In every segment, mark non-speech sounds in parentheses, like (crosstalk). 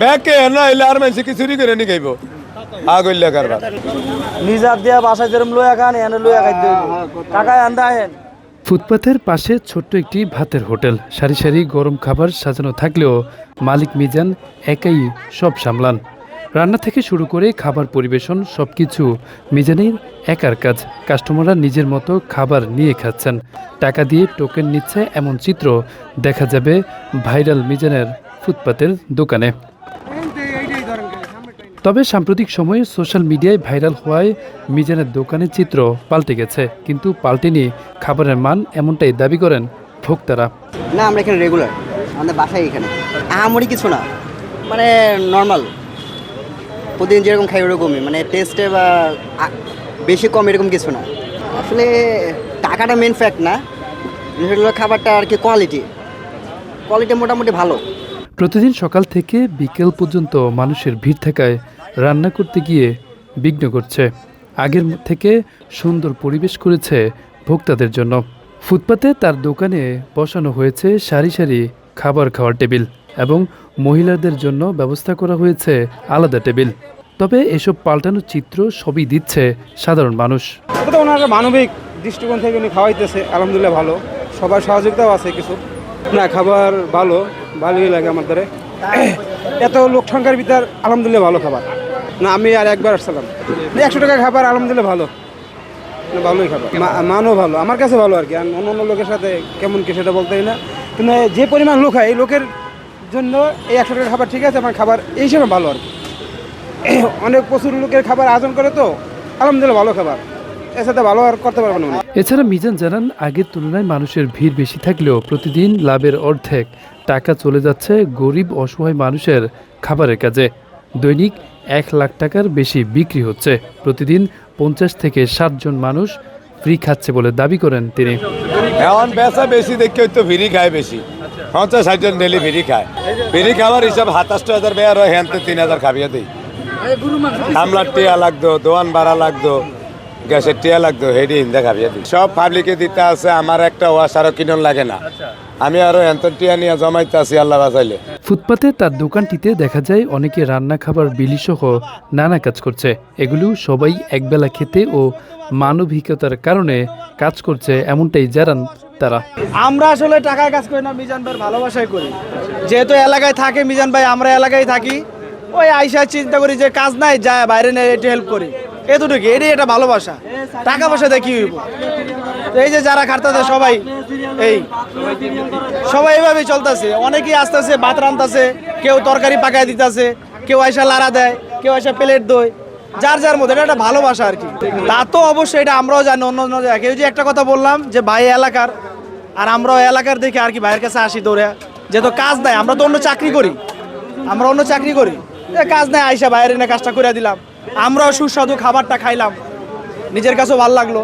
ব্যাগকে না এলে আর মানুষ কি চুরি করে নি খাইব। আগল্য কারবার নিজার দিয়া বাসা যেরম লইয়া খান এনে লয়া খাইতে হইব। কাকায় আন্দা হেন ফুটপাথের পাশে ছোট্ট একটি ভাতের হোটেল। সারি সারি গরম খাবার সাজানো থাকলেও মালিক মিজান একাই সব সামলান। রান্না থেকে শুরু করে খাবার পরিবেশন সবকিছু। মিজানের একার কাজ, কাস্টমাররা নিজের মতো খাবার নিয়ে খাচ্ছেন। টাকা দিয়ে টোকেন নিচ্ছে এমন চিত্র দেখা যাবে ভাইরাল মিজানের ফুটপাতের দোকানে। তবে সাম্প্রতিক সময়ে সোশ্যাল মিডিয়ায় ভাইরাল হওয়ায় মিজানের দোকানের চিত্র পাল্টে গেছে, কিন্তু পাল্টেনি খাবারের মান এমনটাই দাবি করেন ভোক্তারা। না, আমরা এখানে রেগুলার আমাদের বাসায় এখানে। আহামরি কিছু না মানে নর্মাল প্রতিদিন যেরকম খাই ওরকমই মানে টেস্টে বা বেশি কম এরকম কিছু না। আসলে টাকাটা মেন ফ্যাক্ট না খাবারটা আর কি কোয়ালিটি কোয়ালিটি মোটামুটি ভালো। প্রতিদিন সকাল থেকে বিকেল পর্যন্ত মানুষের ভিড় থাকায় রান্না করতে গিয়ে বিঘ্ন করছে। আগের থেকে সুন্দর পরিবেশ করেছে ভোক্তাদের জন্য। ফুটপাতে তার দোকানে বসানো হয়েছে সারি সারি খাবার খাওয়ার টেবিল। এবং মহিলাদের জন্য ব্যবস্থা করা হয়েছে আলাদা টেবিল। তবে এসব পাল্টানো চিত্র সবই দিচ্ছে সাধারণ মানুষ। তো মানবিক দৃষ্টিকোণ থেকে উনি খাওয়াইতেছে, আলহামদুলিল্লাহ ভালো। সবার সহযোগিতাও আছে কিছু। না, খাবার ভালো, ভালোই লাগে আমাদের এত লোক সংখ্যার ভিতর আলহামদুলিল্লাহ ভালো খাবার। না, আমি আর একবার আসছিলাম। একশো টাকা খাবার আলহামদুলিল্লাহ ভালো। ভালোই খাবার। মানও ভালো। আমার কাছে ভালো আর কি। অন্য অন্য লোকের সাথে কেমন কি সেটা বলতেই না। কিন্তু যে পরিমাণ লোক হয়, এই লোকের জন্য এই একশো টাকার খাবার ঠিক আছে আমার খাবার এই হিসেবে ভালো আর (clears throat) অনেক প্রচুর লোকের খাবার আয়োজন করে তো আলহামদুলিল্লাহ ভালো খাবার। এর সাথে ভালো আর করতে পারব না এছাড়া মিজান জানান আগের তুলনায় মানুষের ভিড় বেশি থাকলেও প্রতিদিন লাভের অর্ধেক টাকা চলে যাচ্ছে গরিব অসহায় মানুষের খাবারের কাজে। দৈনিক এক লাখ টাকার বেশি বিক্রি হচ্ছে। প্রতিদিন পঞ্চাশ থেকে ষাট জন মানুষ ফ্রি খাচ্ছে বলে দাবি করেন তিনি। এখন বেচা বেশি দেখে তো ভিড়ি খায় বেশি। পঞ্চাশ ষাট জন ডেলি ভিড়ি খায়। ভিড়ি খাওয়ার হিসাব সাতাশটা হাজার বেয়ার হয় হ্যান তিন হাজার খাবিয়ে দিই। কামলার টিয়া লাগতো দোয়ান ভাড়া লাগতো। গ্যাসের টিয়া লাগতো হেডি দিই সব পাবলিকে দিতে আছে আমার একটা ওয়াশ আরও কিনন লাগে না। আমি আরও এত টিয়া নিয়ে জমাইতে আছি আল্লাহ বাঁচাইলে। ফুটপাতে তার দোকানটিতে দেখা যায় অনেকে রান্না খাবার বিলি সহ নানা কাজ করছে। এগুলো সবাই একবেলা খেতে ও মানবিকতার কারণে কাজ করছে এমনটাই জানান তারা। আমরা আসলে টাকায় কাজ করি না মিজান ভাই ভালোবাসায় করি। যেহেতু এলাকায় থাকে মিজান ভাই আমরা এলাকায় থাকি ওই আইসা চিন্তা করি যে কাজ নাই যায় বাইরে নেই একটু হেল্প করি। এতটুকু, এটাই এটা ভালোবাসা টাকা পয়সা দিয়ে কি হইব? এই যে যারা খাটতেছে সবাই, এই, সবাই এইভাবেই চলতেছে। অনেকেই আসতেছে, ভাত রান্তাছে, কেউ তরকারি পাকায় দিতেছে, কেউ আইসা লাড়া দেয়, কেউ আইসা প্লেট দই যার যার মধ্যে এটা একটা ভালোবাসা আর কি। তা তো অবশ্যই এটা আমরাও জানি, অন্য অন্য জায়গায়। কেউ যে একটা কথা বললাম যে ভাই এলাকার, আর আমরাও এলাকার দেখে আর কি ভাইয়ের কাছে আসি দৌড়ে। যেহেতু কাজ নাই আমরা তো অন্য চাকরি করি। আমরা অন্য চাকরি করি। কাজ নাই, আইসা বাইরে এনে কাজটা করে দিলাম। আমরাও সুস্বাদু খাবারটা খাইলাম। নিজের কাছেও ভালো লাগল।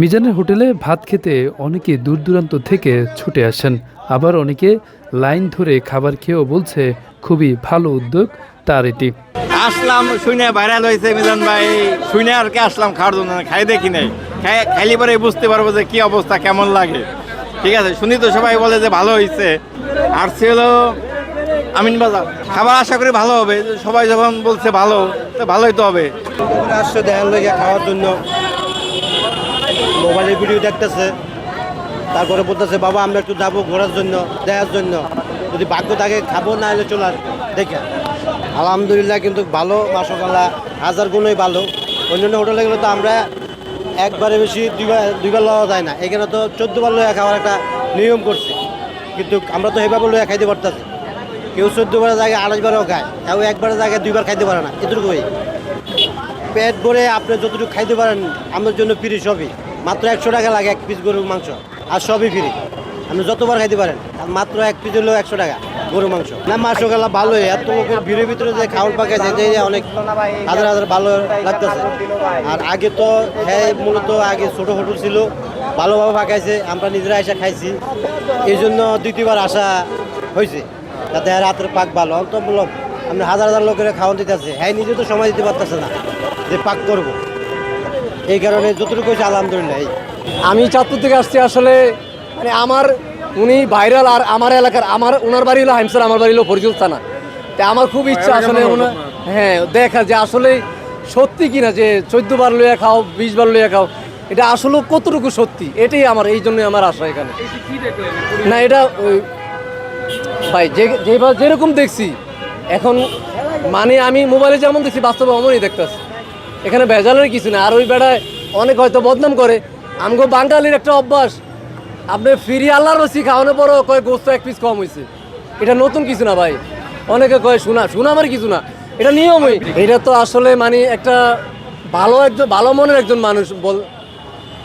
মিজানের হোটেলে ভাত খেতে অনেকে দূর দূরান্ত থেকে ছুটে আসেন। আবার অনেকে লাইন ধরে খাবার খেয়েও বলছে খুবই ভালো উদ্যোগ তার এটি। আসলাম শুনে ভাইরাল হয়েছে মিজান ভাই। শুনে আর কি আসলাম খাওয়ার জন্য? খাই দেখি নাই। খাই খাইলে পরে বুঝতে পারব যে কি অবস্থা কেমন লাগে। ঠিক আছে শুনি তো সবাই বলে যে ভালো হয়েছে আর সে হলো আমিন বাজার। খাবার আশা করি ভালো হবে। সবাই যখন বলছে ভালো, তো ভালোই তো হবে। আসছে দেখার লেগে খাওয়ার জন্য। মোবাইলে ভিডিও দেখতেছে। তারপরে বলতেছে, বাবা, আমরা একটু যাব ঘোরার জন্য দেখার জন্য। যদি ভাগ্য থাকে খাব, না হলে চলার দেখে। আলহামদুলিল্লাহ কিন্তু ভালো মাসকাল্লা হাজার গুণই ভালো। অন্যান্য হোটেলে গেলে তো আমরা একবারে বেশি দুইবার দুইবার লওয়া যায় না। এখানে তো চোদ্দ বার লইয়া খাওয়ার একটা নিয়ম করছে। কিন্তু আমরা তো এইভাবে লইয়া খাইতে পারতেছি কেউ চোদ্দ বারের জায়গায় আড়াইশ বারেও খায়, কেউ একবারের জায়গায় দুইবার খাইতে পারে না এটুকুই পেট ভরে আপনি যতটুকু খাইতে পারেন আমার জন্য ফ্রি সবই। মাত্র একশো টাকা লাগে এক পিস গরুর মাংস, আর সবই ফ্রি আপনি যতবার খাইতে পারেন মাত্র এক পিস হলেও একশো টাকা গরু মাংস। না মাংস খেলা ভালোই, এত লোকের ভিড়ের ভিতরে যে খাওয়ার যে যে অনেক হাজার হাজার ভালো লাগতেছে। আর আগে তো হ্যাঁ মূলত আগে ছোটো হোটেল ছিল, ভালোভাবে পাকাইছে, আমরা নিজেরা এসে খাইছি। এই জন্য দ্বিতীয়বার আসা হয়েছে। যাতে রাতের পাক ভালো। অন্ত বললাম আমরা হাজার হাজার লোকের খাওয়ান দিতেছে। হ্যাঁ নিজে তো সময় দিতে পারতেছে না যে পাক করব। এই কারণে যতটুকু হয়েছে আলহামদুলিল্লাহ এই। আমি চাঁদপুর থেকে আসছি আসলে মানে আমার উনি ভাইরাল আর আমার এলাকার আমার ওনার বাড়ি হলো হাইমসার আমার বাড়ি হলো ফরিদুল থানা। তা আমার খুব ইচ্ছা আসলে ওনার হ্যাঁ দেখা যে আসলে সত্যি কিনা যে চোদ্দ বার লইয়া খাও বিশ বার লইয়া খাও এটা আসলে কতটুকু সত্যি? এটাই আমার এই জন্যই আমার আশা এখানে। না এটা ওই ভাই, যে যেভাবে যেরকম দেখছি, এখন মানে আমি মোবাইলে যেমন দেখছি, বাস্তবে অমনই দেখতেছি। এখানে ভেজালের কিছু না। আর ওই বেড়ায় অনেক হয়তো বদনাম করে। আমগো বাঙালির একটা অভ্যাস, আপনি ফিরি আল্লাহর রসি খাওয়ানোর পরও কয় গোস্ত এক পিস কম হয়েছে এটা নতুন কিছু না ভাই। অনেকে কয় শোনা শোনা আমার কিছু না। এটা নিয়মই। এটা তো আসলে মানে একটা ভালো একজন ভালো মনের একজন মানুষ বল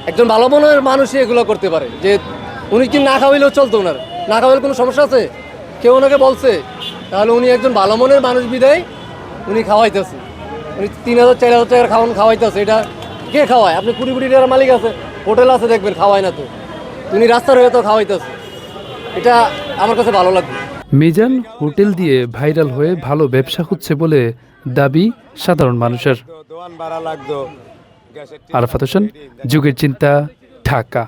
একজন ভালো মনের মানুষই এগুলো করতে পারে। যে উনি কি না খাওয়াইলেও চলতো ওনার। না খাওয়াইলে কোনো সমস্যা আছে? কেউ ওনাকে বলছে তাহলে উনি একজন ভালো মনের মানুষ বিদায় উনি খাওয়াইতেছে। উনি তিন হাজার চার হাজার টাকার খাওয়ান খাওয়াইতেছে এটা কে খাওয়ায়? আপনি কুড়ি কুড়ি টাকার মালিক আছে হোটেল আছে দেখবেন খাওয়ায় না তো। উনি রাস্তার হয়ে তো খাওয়াইতেছে। এটা আমার কাছে ভালো লাগবে। মিজান হোটেল দিয়ে ভাইরাল হয়ে ভালো ব্যবসা হচ্ছে বলে দাবি সাধারণ মানুষের। আরাফাত হোসেন যুগের চিন্তা ঢাকা।